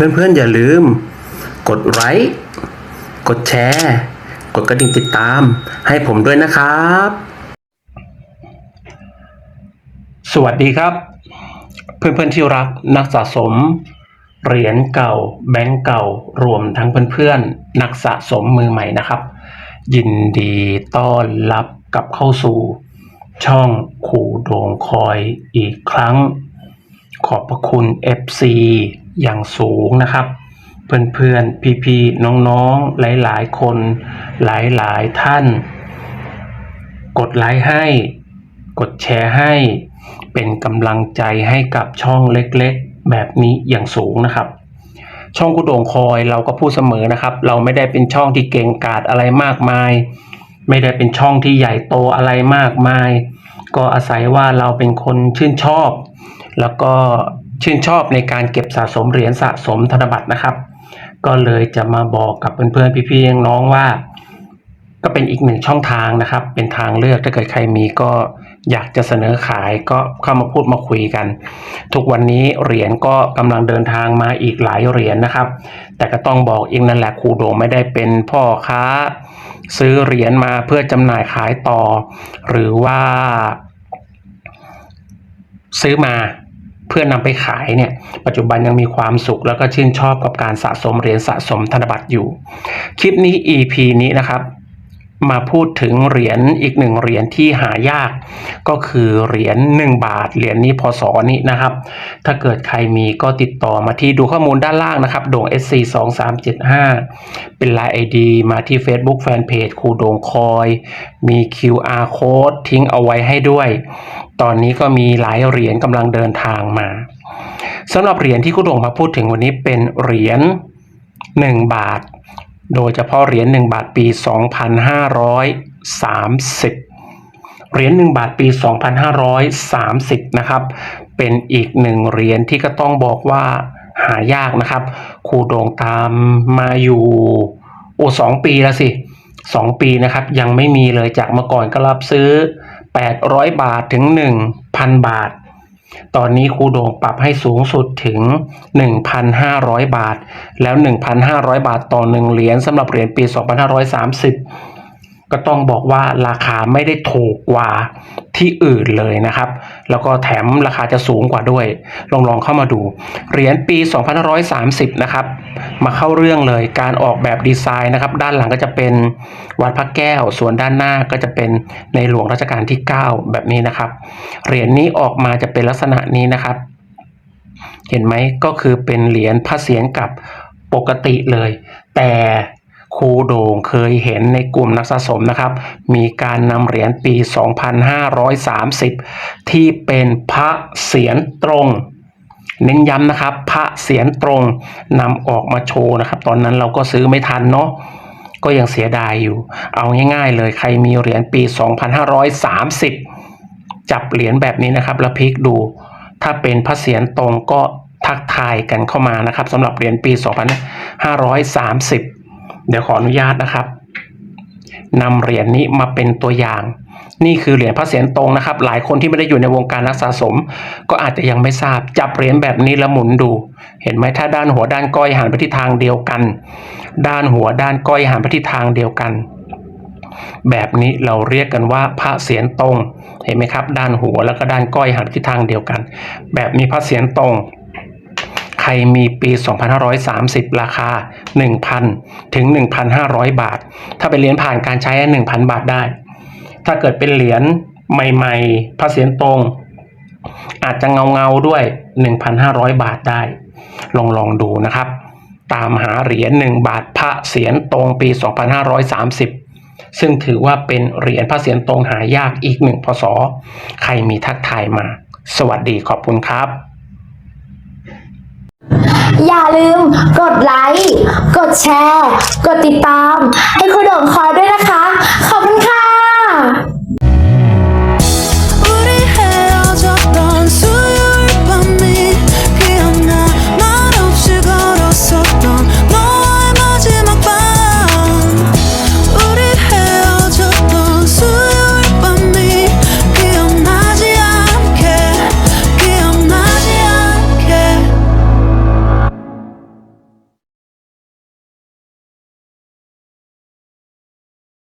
เพื่อนๆอย่าลืม กดไลค์กดแชร์ กดกระดิ่งติดตาม ให้ผมด้วยนะครับ สวัสดีครับ เพื่อนๆที่รักนักสะสม เหรียญเก่า แบงก์เก่ารวมทั้งเพื่อนๆ นักสะสมมือใหม่นะครับ ยินดีต้อนรับกลับเข้าสู่ ช่องขู่โด่งคอยอีกครั้ง ขอบพระคุณ FC อย่างสูงนะครับ เพื่อนๆ พี่ๆ น้องๆ หลายๆ คน หลายๆ ท่าน กดไลค์ให้ กดแชร์ให้ เป็นกำลังใจให้กับช่องเล็กๆ แบบนี้อย่างสูงนะครับ ช่องกุโด่งคอยเราก็พูดเสมอนะครับ เราไม่ได้เป็นช่องที่เก่งกาจอะไรมากมาย ไม่ได้เป็นช่องที่ใหญ่โตอะไรมากมาย ก็อาศัยว่าเราเป็นคนชื่นชอบ แล้วก็ ชื่นชอบในการเก็บสะสมเหรียญสะสมธนบัตรนะครับ ก็เลยจะมาบอกกับเพื่อนๆพี่ๆน้องๆว่า ก็เป็นอีกหนึ่งช่องทางนะครับ เป็นทางเลือกถ้าเกิดใครมีก็อยากจะเสนอขายก็เข้ามาพูดมาคุยกัน ทุกวันนี้เหรียญก็กำลังเดินทางมาอีกหลายเหรียญนะครับ แต่ก็ต้องบอกเอีกนั่นแหละครูโดงไม่ได้เป็นพ่อค้า ซื้อเหรียญมาเพื่อจำหน่ายขายต่อ หรือว่า ซื้อมา เพื่อนำไปขายเนี่ยปัจจุบันยังมีความสุขแล้วก็ชื่นชอบกับการสะสมเหรียญสะสมธนบัตรอยู่ คลิปนี้ EP นี้นะครับ มาพูดถึงเหรียญอีกหนึ่งเหรียญที่หายาก ก็คือเหรียญ1 บาท เหรียญนี้พศนี้นะครับ ถ้าเกิดใครมีก็ติดต่อมาที่ดูข้อมูลด้านล่างนะครับโด่ง SC 2 3 7 5 เป็น Line ID มาที่ Facebook Fanpage ครูโด่งคอย มี QR Code ทิ้งเอาไว้ให้ด้วย ตอนนี้ก็มีหลายเหรียญกำลังเดินทางมาสำหรับเหรียญที่ครูโด่งมาพูดถึงวันนี้เป็นเหรียญ1บาท โดยเฉพาะเหรียญ1บาทปี 2530 เหรียญ1บาทปี 2530 นะครับ เป็นอีกหนึ่งเหรียญที่ก็ต้องบอกว่าหายากนะครับครูโด่งตามมาอยู่โอ้สองปีแล้วสิสองปีนะครับ ยังไม่มีเลยจากเมื่อก่อนก็รับซื้อ 800 บาทถึง 1,000 บาท ตอนนี้ครูโด่งปรับให้สูงสุดถึง 1,500 บาท แล้ว 1,500 บาทต่อ 1 เหรียญสำหรับเหรียญปี 2530 ก็ต้องบอกว่าราคาไม่ได้ถูกกว่าที่อื่นเลยนะครับ แล้วก็แถมราคาจะสูงกว่าด้วย ลองลองเข้ามาดู เหรียญปี 2530 นะครับ มาเข้าเรื่องเลยการออกแบบดีไซน์นะครับ ด้านหลังก็จะเป็นวัดพระแก้ว ส่วนด้านหน้าก็จะเป็นในหลวงรัชกาลที่ 9 แบบนี้นะครับ เหรียญนี้ออกมาจะเป็นลักษณะนี้นะครับ เห็นไหมก็คือเป็นเหรียญพระเศียรกับปกติเลย แต่ ครูโด่งเคยเห็นในกลุ่มนักสะสมนะครับ มีการนำเหรียญปี 2530 ที่เป็นพระเศียรตรง เน้นย้ำนะครับ พระเศียรตรงนำออกมาโชว์นะครับ ตอนนั้นเราก็ซื้อไม่ทันเนาะก็ยังเสียดายอยู่ เอาง่ายๆเลยใครมีเหรียญปี 2530 จับเหรียญแบบนี้นะครับ แล้วพลิกดู ถ้าเป็นพระเศียรตรงก็ทักทายกันเข้ามานะครับสำหรับเหรียญปี 2530 เดี๋ยวขออนุญาตนะครับนำเหรียญนี้มาเป็นตัวอย่าง นี่คือเหรียญพระเศียรตรงนะครับ หลายคนที่ไม่ได้อยู่ในวงการนักสะสม ก็อาจจะยังไม่ทราบจับเหรียญแบบนี้แล้วหมุนดู เห็นไหมถ้าด้านหัวด้านก้อยหันไปที่ทางเดียวกัน ด้านหัวด้านก้อยหันไปที่ทางเดียวกัน แบบนี้เราเรียกกันว่าพระเศียรตรง เห็นไหมครับ ด้านหัวแล้วก็ด้านก้อยหันที่ทางเดียวกัน แบบนี้พระเศียรตรง ใครมีปี 2530 ราคา 1,000 ถึง 1,500 บาท ถ้าเป็นเหรียญผ่านการใช้1,000 บาทได้ ถ้าเกิดเป็นเหรียญใหม่ๆพระเศียรตรง อาจจะเงาเงาๆด้วย 1,500 บาทได้ ลองลองดูนะครับ ตามหาเหรียญ1บาทพระเศียรตรงปี 2530ซึ่งถือว่าเป็นเหรียญพระเศียรตรงหายากอีกหนึ่งพศ ใครมีทักทายมา สวัสดีขอบคุณครับ อย่าลืมกดไลค์ กดแชร์ กดติดตาม ให้คุณ